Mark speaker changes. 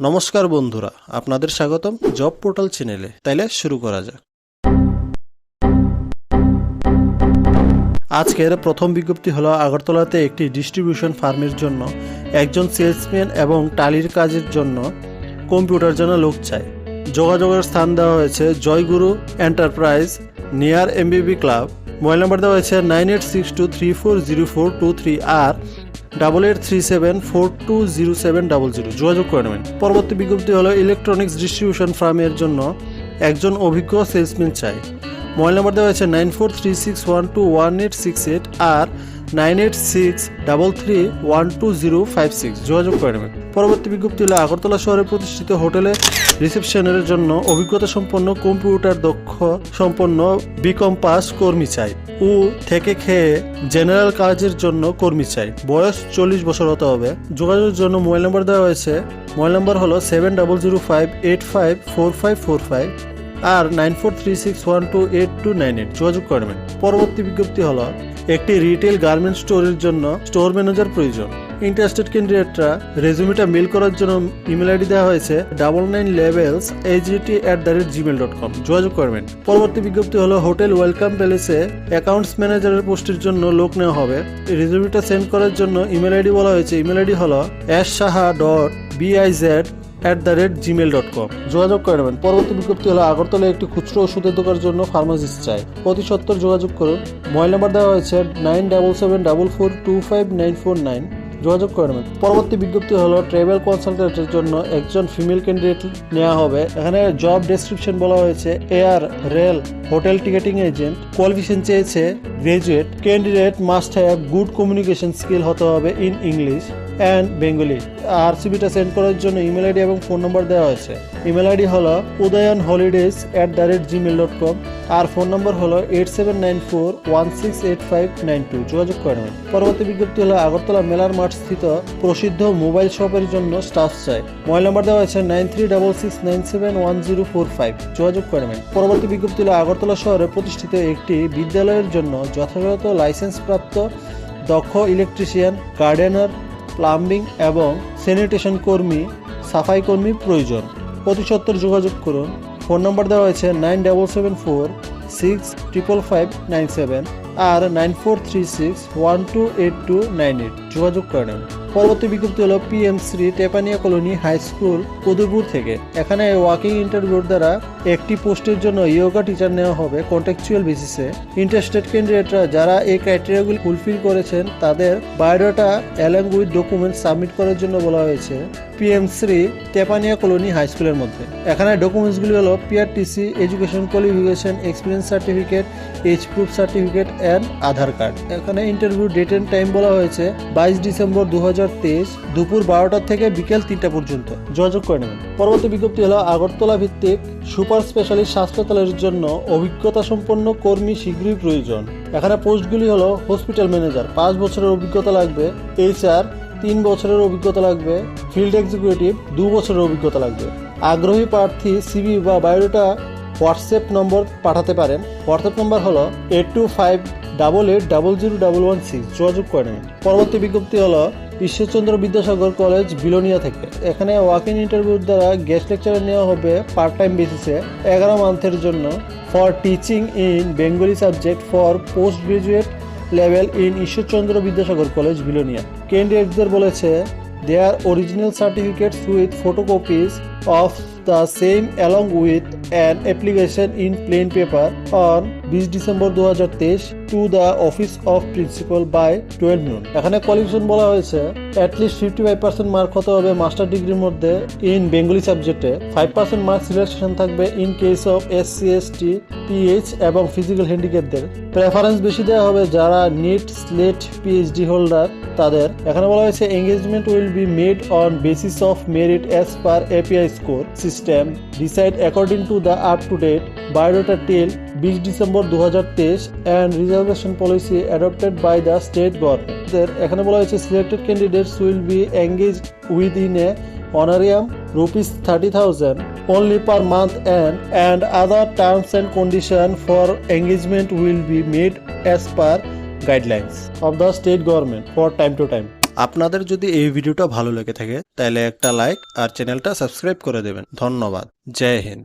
Speaker 1: নমস্কার বন্ধুরা, আপনাদের স্বাগতম জব পোর্টাল চ্যানেলে। তাইলে শুরু করা যাক। আজকের প্রথম বিজ্ঞপ্তি হলো, আগরতলাতে একটি ডিস্ট্রিবিউশন ফার্মের জন্য একজন সেলসম্যান এবং টালির কাজের জন্য কম্পিউটার জন্য লোক চাই যোগাযোগের স্থান দেওয়া হয়েছে Joyguru enterprise near MBB club mobile number দেওয়া হয়েছে nine eight six two three four zero four two three আর। Double eight three seven four two zero seven double zero যোগাযোগ করে নেবেন। পরবর্তী বিজ্ঞপ্তি হলো ইলেকট্রনিক্স ডিস্ট্রিবিউশন ফার্মের জন্য একজন অভিজ্ঞ সেলসম্যান চাই। মোবাইল নম্বর দেওয়া হয়েছে nine four three six one two one eight six eight আর nine eight six double three one two zero five six. যোগাযোগ করে নেবেন। পরবর্তী বিজ্ঞপ্তি হলো, আগরতলা শহরে প্রতিষ্ঠিত হোটেলে রিসেপশনের জন্য অভিজ্ঞতা সম্পন্ন কম্পিউটার দক্ষ সম্পন্ন বিকম পাস কর্মী চাই। ও থেকে খেয়ে জেনারেল কাজের জন্য কর্মী চাই। বয়স চল্লিশ বছর হতে হবে। যোগাযোগের জন্য মোবাইল নাম্বার দেওয়া হয়েছে। মোবাইল নাম্বার হলো seven double zero five eight five four five four five. আর nine four three six one two eight two nine eight যোগাযোগ করবেন। পরবর্তী বিজ্ঞপ্তি হলো, একটি রিটেল গার্মেন্ট স্টোরের জন্য স্টোর ম্যানেজার প্রয়োজন। ইন্টারেস্টেড ক্যান্ডিডেটরা রেজুমিটা মেল করার জন্য ইমেল আইডি দেওয়া হয়েছে double nine levels HDT at the rate Gmail dot com যোগাযোগ করবেন। পরবর্তী বিজ্ঞপ্তি হলো হোটেল ওয়েলকাম প্যালেসে অ্যাকাউন্টস ম্যানেজারের পোস্টের জন্য লোক নেওয়া হবে। রেজুমিটা সেন্ড করার জন্য ইমেল আইডি বলা হয়েছে। ইমেল আইডি হলো S Saha dot BIZ at the rate Gmail dot com যোগাযোগ করে নেবেন। পরবর্তী বিজ্ঞপ্তি হলো, আগরতলা একটি খুচরো ওষুধের দোকানের জন্য ফার্মাসিস্ট চাই। অতি সত্তর যোগাযোগ করুন। মোবাইল নাম্বার দেওয়া হয়েছে nine double seven double four two five nine four nine যোগাযোগ করে নেবেন। পরবর্তী বিজ্ঞপ্তি হলো ট্রাভেল কনসালটেন্টের জন্য একজন ফিমেল ক্যান্ডিডেট নেওয়া হবে। এখানে জব ডেসক্রিপশন বলা হয়েছে air rail hotel ticketing agent qualification চেয়েছে graduate candidate must have good communication skill হতে হবে ইন ইংলিশ অ্যান্ড বেঙ্গলি আর সিবিটা সেন্ড করার জন্য ইমেল আইডি এবং ফোন নম্বর দেওয়া হয়েছে। ইমেল আইডি হলো Udayan holidays at the rate Gmail dot com R phone number হলো eight seven nine four one six eight five nine two যোগাযোগ করে নেবেন। পরবর্তী বিজ্ঞপ্তি হলো আগরতলা মেলার মাঠ স্থিত প্রসিদ্ধ মোবাইল শপের জন্য স্টাফ চাই। মোবাইল নম্বর দেওয়া হয়েছে nine three double six nine seven one zero four five যোগাযোগ করে নেবেন। পরবর্তী বিজ্ঞপ্তি হলো আগরতলা শহরে প্রতিষ্ঠিত একটি বিদ্যালয়ের জন্য যথাযথ লাইসেন্স প্রাপ্ত দক্ষ ইলেকট্রিশিয়ান গার্ডেনার প্লাম্বিং এবং স্যানিটেশন কর্মী, সাফাই কর্মী প্রয়োজন। অতি সত্তর যোগাযোগ করুন। ফোন নম্বর দেওয়া হয়েছে nine double seven four, six triple five nine seven আর nine four three six one two eight two nine eight. যোগাযোগ করে নেন। পরবর্তী বিজ্ঞপ্তি হলো PM Shri Tepania colony high school Udaipur থেকে। এখানে ওয়াকিং ইন্টারভিউর দ্বারা একটি পোস্টের জন্য ইয়োগা টিচার নেওয়া হবে কন্ট্যাকচুয়াল বেসিসে ইন্টারেস্টেড ক্যান্ডিডেটরা যারা এই ক্রাইটেরিয়াগুলি ফুলফিল করেছেন, তাদের biodata along with document submit করার জন্য বলা হয়েছে PM Shri Tepania colony high স্কুলের মধ্যে। এখানে ডকুমেন্টসগুলি হলো PRTC education qualification experience certificate age proof certificate and Aadhaar card এখানে ইন্টারভিউ ডেট এন্ড টাইম বলা হয়েছে, বাইশ ডিসেম্বর দু হাজার দুপুর বারোটা থেকে বিকেল তিনটা পর্যন্ত। যোগাযোগ করে নেবেন। পরবর্তী বিজ্ঞপ্তি হলো, আগরতলা ভিত্তিক সুপার স্পেশালিস্ট হাসপাতালের জন্য অভিজ্ঞতা সম্পন্ন কর্মী শীঘ্রই প্রয়োজন। এখানে পোস্টগুলি হলো, হসপিটাল ম্যানেজার, পাঁচ বছরের অভিজ্ঞতা লাগবে। এইচআর, তিন বছরের অভিজ্ঞতা লাগবে। ফিল্ড এক্সিকিউটিভ, দু বছরের অভিজ্ঞতা লাগবে। আগ্রহী প্রার্থী সিবি বা বায়োডাটা হোয়াটসঅ্যাপ নম্বর পাঠাতে পারেন। হোয়াটসঅ্যাপ নম্বর হলো, eight two five double eight double zero double one six. যোগাযোগ করে নেবেন। পরবর্তী বিজ্ঞপ্তি হলো ঈশ্বরচন্দ্র বিদ্যাসাগর কলেজ বিলোনিয়া থেকে। এখানে ওয়াক ইন ইন্টারভিউর দ্বারা গেস্ট লেকচার নেওয়া হবে পার্ট টাইম বেসিসে এগারো মান্থের জন্য for teaching in Bengali subject for post graduate level in Ishwarchandra Vidyasagar college Belonia. ক্যান্ডিডেটদের বলেছে their original certificates with photocopies of the same along with an application in plain paper on 20 December দু হাজার তেইশ to the office of principal by twelve noon এখানে qualification বলা হয়েছে at least fifty five percent mark হতে হবে master ডিগ্রির মধ্যে ইন বেঙ্গলি সাবজেক্টে ফাইভ পার্সেন্ট মার্ক সিলেকশন থাকবে in case of S C S T PH এবং ফিজিক্যাল হ্যান্ডিক্যাপদের প্রেফারেন্স বেশি দেওয়া হবে যারা নিট স্লেট পিএইচডি হোল্ডার তাদের। এখানে বলা হয়েছে engagement will be made on basis of merit as per API score system decide according to the up to date biodata till বিশ ডিসেম্বর দু হাজার তেইশ, and reservation policy adopted by the state government এখানে বলা হয়েছে selected candidates will be engage with in a honorarium rupees thirty thousand only per month, and and other terms and condition for engagement will be made as per guidelines of the state government for time to time আপনাদের যদি এই ভিডিওটা ভালো লেগে থাকে, তাহলে একটা like আর চ্যানেলটা সাবস্ক্রাইব করে দেবেন। ধন্যবাদ। জয় হিন্দ।